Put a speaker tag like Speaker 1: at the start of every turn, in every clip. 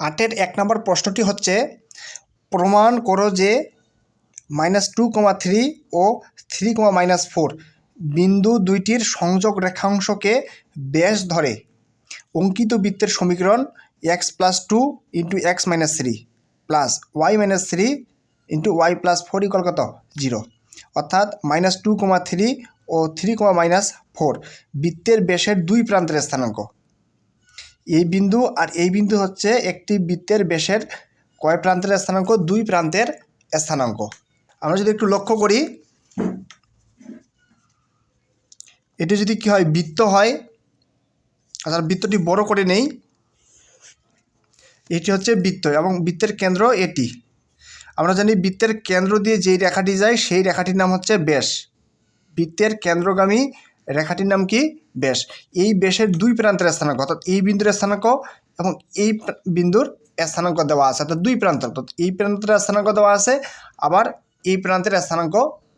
Speaker 1: আটের এক নম্বর প্রশ্নটি হচ্ছে, প্রমাণ করো যে মাইনাস টু কমা থ্রি ও থ্রি কমা মাইনাস ফোর বিন্দু দুইটির সংযোগ রেখাংশকে ব্যাস ধরে। অঙ্কিত বৃত্তের সমীকরণ X plus two into X minus three plus Y minus three into Y plus four equal কত? জিরো অর্থাৎ মাইনাস টু কমা থ্রি ও থ্রি কমা মাইনাস ফোর বৃত্তের ব্যাসের দুই প্রান্তের স্থানাঙ্ক। এই বিন্দু আর এই বিন্দু হচ্ছে একটি বৃত্তের ব্যাসের কয় প্রান্তের স্থানাঙ্ক? দুই প্রান্তের স্থানাঙ্ক। আমরা যদি একটু লক্ষ্য করি, এটি যদি কি হয়, বৃত্ত হয় আচ্ছা বৃত্তটি বড় করে নেই, এটি হচ্ছে বৃত্ত এবং বৃত্তের কেন্দ্র এটি। আমরা জানি বৃত্তের কেন্দ্র দিয়ে যেই রেখাটি যায়, সেই রেখাটির নাম হচ্ছে ব্যাস। বৃত্তের কেন্দ্রগামী রেখাটির নাম কি? বেশ। এই বেশের দুই প্রান্তের স্থানাঙ্ক, অর্থাৎ এই বিন্দুর স্থানাঙ্ক এবং এই বিন্দুর স্থানাঙ্ক দেওয়া আছে, অর্থাৎ দুই প্রান্ত। অর্থাৎ এই প্রান্তের স্থানাঙ্ক দেওয়া আছে, আবার এই প্রান্তের স্থানাঙ্ক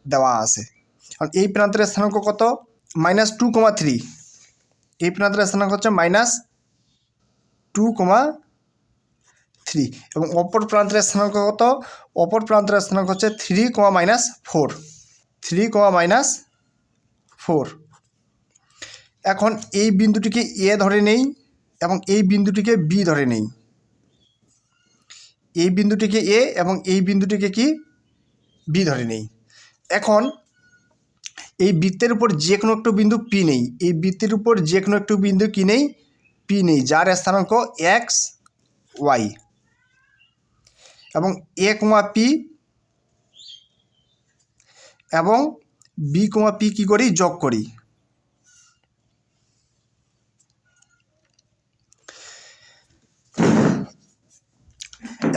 Speaker 1: দেওয়া আছে। কারণ এই প্রান্তের স্থানাঙ্ক কত? Minus two comma three. এই প্রান্তের স্থানাঙ্ক হচ্ছে মাইনাস টু কমা থ্রি। এবং অপর প্রান্তের স্থানাঙ্ক কত? অপর প্রান্তের স্থানাঙ্ক হচ্ছে three comma minus four. Three comma minus four. এখন এই বিন্দুটিকে এ ধরে নেই এবং এই বিন্দুটিকে বি ধরে নেই। এই বিন্দুটিকে এ এবং এই বিন্দুটিকে কি? বি ধরে নেই। এখন এই বৃত্তের উপর যে কোনো একটু বিন্দু পি নেই। এই বৃত্তের উপর যে কোনো একটু বিন্দু কি নেই? পি নেই, যার স্থানাঙ্ক এক্স ওয়াই এবং এ কমা পি এবং বি কমা পি কী করি? যোগ করি।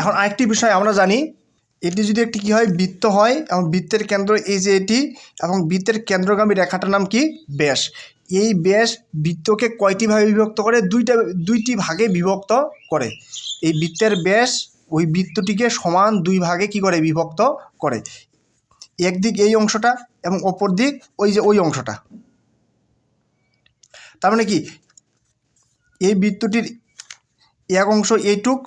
Speaker 1: এখন আরেকটি বিষয় আমরা জানি, এটি যদি একটি কী হয়, বৃত্ত হয়, এবং বৃত্তের কেন্দ্র এই যে এটি, এবং বৃত্তের কেন্দ্রগামী রেখাটার নাম কি? ব্যাস। এই ব্যাস বৃত্তকে কয়টি ভাগে বিভক্ত করে? দুইটা, দুইটি ভাগে বিভক্ত করে। এই বৃত্তের ব্যাস ওই বৃত্তটিকে সমান দুই ভাগে কি করে? বিভক্ত করে। একদিক এই অংশটা এবং অপর দিক ওই যে ওই অংশটা। তার মানে কি? এই বৃত্তটির এক অংশ এইটুক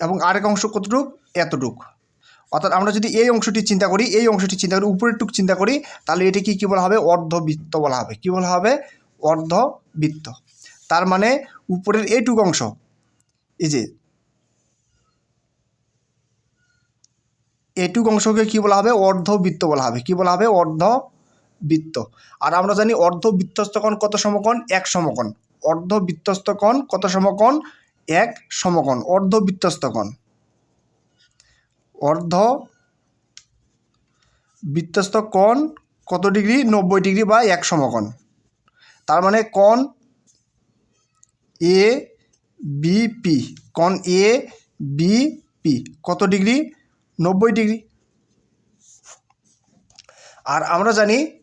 Speaker 1: এবং আরেক অংশ কতটুক? এতটুক। অর্থাৎ আমরা যদি এই অংশটি চিন্তা করি, এই অংশটি চিন্তা করি উপরের টুক চিন্তা করি, তাহলে এটিকে কী বলা হবে? অর্ধবৃত্ত বলা হবে। কী বলা হবে? অর্ধবৃত্ত। তার মানে উপরের এইটুক অংশ, এই যে এটুক অংশকে কী বলা হবে? অর্ধবৃত্ত বলা হবে। কী বলা হবে? অর্ধবৃত্ত। আর আমরা জানি অর্ধবৃত্তস্থ কোণ কত সমকোণ? এক সমকোণ। অর্ধবৃত্তস্থ কোণ কত সমকোণ? এক সমকোণ অর্ধবৃত্তস্থ কোণ অর্ধ বৃত্তস্থ কোণ কত ডিগ্রি? নব্বই ডিগ্রি বা এক সমকোণ। তার মানে কোণ এ বি পি, কোণ এ বি পি, কত ডিগ্রি? নব্বই ডিগ্রি। আর আমরা জানি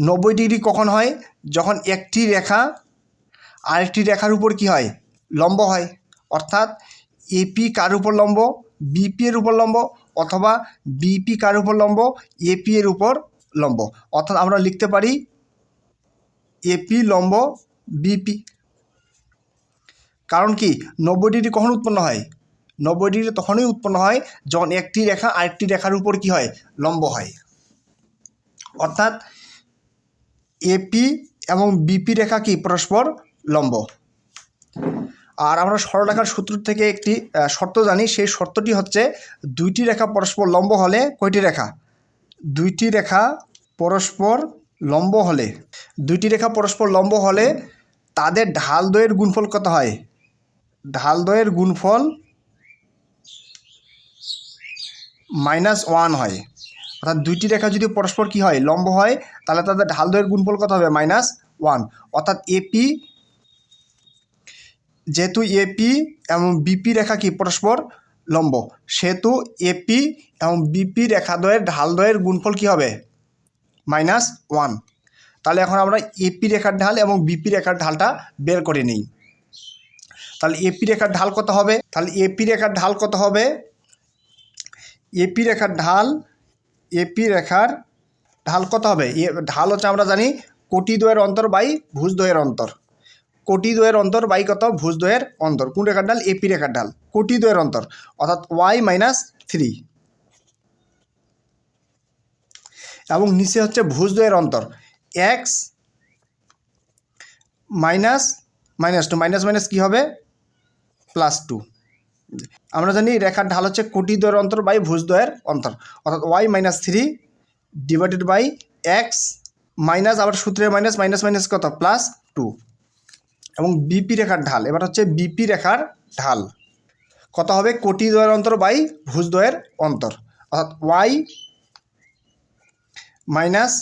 Speaker 1: নব্বই ডিগ্রি কখন হয়? যখন একটি রেখা আরেকটি রেখার উপর কি হয়? লম্ব হয়। অর্থাৎ এপি কার উপর লম্ব বিপি এর উপর লম্ব অথবা বিপি কার উপর লম্ব এপি এর উপর লম্ব। অর্থাৎ আমরা লিখতে পারি এপি লম্ব বিপি কারণ কি? নব্বই ডিগ্রি কখন উৎপন্ন হয়? নব্বই ডিগ্রি তখনই উৎপন্ন হয় যখন একটি রেখা আরেকটি রেখার উপর কি হয়? লম্ব হয়। অর্থাৎ এপি এবং বিপি রেখা কি? পরস্পর লম্ব। আর আমরা সরলরেখার সূত্র থেকে একটি শর্ত জানি। সেই শর্তটি হচ্ছে দুইটি রেখা পরস্পর লম্ব হলে কয়টি রেখা? দুইটি রেখা পরস্পর লম্ব হলে। দুইটি রেখা পরস্পর লম্ব হলে তাদের ঢাল দ্বয়ের গুণফল কত হয়? ঢাল দ্বয়ের গুণফল মাইনাস ওয়ান হয়। অর্থাৎ দুইটি রেখা যদি পরস্পর কি হয়? লম্ব হয়, তাহলে তাদের ঢাল দ্বয়ের গুণফল কত হবে? Minus one. অর্থাৎ এপি যেহেতু এপি এবং বিপি রেখা কি? পরস্পর লম্ব। সেহেতু এপি এবং বিপি রেখাদ্বয়ের ঢালদ্বয়ের গুণফল কি হবে? Minus one. তাহলে এখন আমরা এপি রেখার ঢাল এবং বিপি রেখার ঢালটা বের করে নিই। তাহলে এপি রেখার ঢাল কত হবে? তাহলে এপি রেখার ঢাল কত হবে? এপি রেখার ঢাল এপি রেখার ঢাল কত হবে? ঢাল হচ্ছে আমরা জানি কোটি দ্বয়ের অন্তর বাই ভুজ দ্বয়ের অন্তর। কোটি দ্বয়ের অন্তর, বাই কত? ভুজ দ্বয়ের অন্তর। কোন রেখার ঢাল এপি রেখার ঢাল কোটি দ্বয়ের অন্তর। অর্থাৎ ওয়াই মাইনাস থ্রি এবং নিচে হচ্ছে ভুজ দ্বয়ের অন্তর। X minus minus two minus minus কী হবে? প্লাস টু আমরা জানি রেখার ঢাল হচ্ছে কোটি দ্বয়ের অন্তর বাই ভুজ দ্বয়ের অন্তর। অর্থাৎ Y minus three divided by X minus আবার সূত্রে মাইনাস মাইনাস মাইনাস কত? প্লাস টু এবং বিপি রেখার ঢাল। এবার হচ্ছে বিপি রেখার ঢাল। কত হবে? কোটি দ্বয়ের অন্তর বাই ভুজ দ্বয়ের অন্তর। অর্থাৎ ওয়াই মাইনাস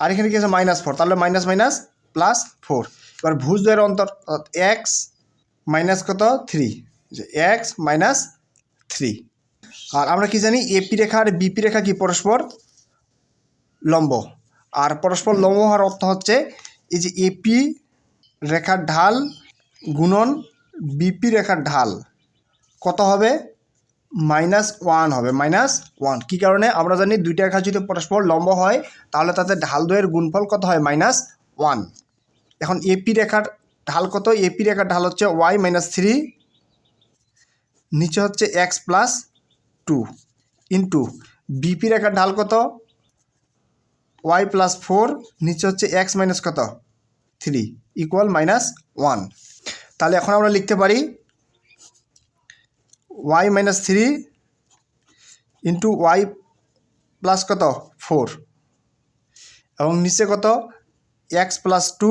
Speaker 1: আর এখানে কি আছে? মাইনাস ফোর তাহলে মাইনাস মাইনাস প্লাস ফোর এবার ভুজ দ্বয়ের অন্তর, অর্থাৎ এক্স মাইনাস কত? থ্রি যে এক্স মাইনাস থ্রি আর আমরা কি জানি? এপি রেখা আর বিপি রেখা কি? পরস্পর লম্ব। আর পরস্পর লম্ব হওয়ার অর্থ হচ্ছে এই যে এপি রেখার ঢাল গুণন বিপি রেখার ঢাল। কত হবে? মাইনাস ওয়ান হবে, মাইনাস ওয়ান। কী কারণে? আমরা জানি দুইটা রেখা যদি পরস্পর লম্ব হয়, তাহলে তাতে ঢাল দ্বয়ের গুণফল কত হয়? Minus one. এখন এপি রেখার ঢাল কত? এপি রেখার ঢাল হচ্ছে ওয়াই মাইনাস থ্রি, নিচে হচ্ছে x plus two into BP রেখার ঢাল কত? ওয়াই প্লাস ফোর, নিচে হচ্ছে এক্স মাইনাস কত? থ্রি। ইকুয়াল মাইনাস ওয়ান তাহলে এখন আমরা লিখতে পারি y minus three into y plus কত? ফোর এবং নিচে কত? X plus two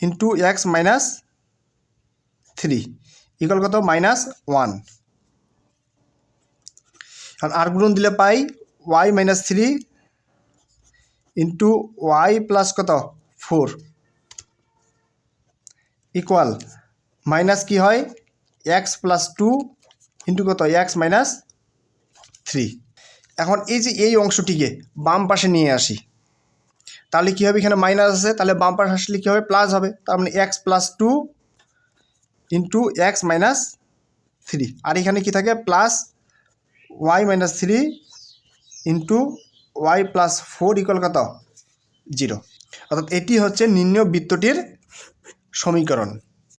Speaker 1: into x minus three equal কত? মাইনাস ওয়ান এখন আর গুণন দিলে পাই y minus three into y plus কত? ফোর ইকুয়াল মাইনাস কি হয়? এক্স প্লাস টু ইন্টু কত? এক্স মাইনাস থ্রি এখন এই যে এই অংশটিকে বাম পাশে নিয়ে আসি, তাহলে কী হবে? এখানে মাইনাস আছে, তাহলে বাম পাশে আসলে কী হবে? প্লাস হবে। তার মানে x plus two into x minus three আর এখানে কি থাকে? Plus y minus three into y plus four equal কত? জিরো অর্থাৎ এটি হচ্ছে নিম্ন বৃত্তটির সমীকরণ।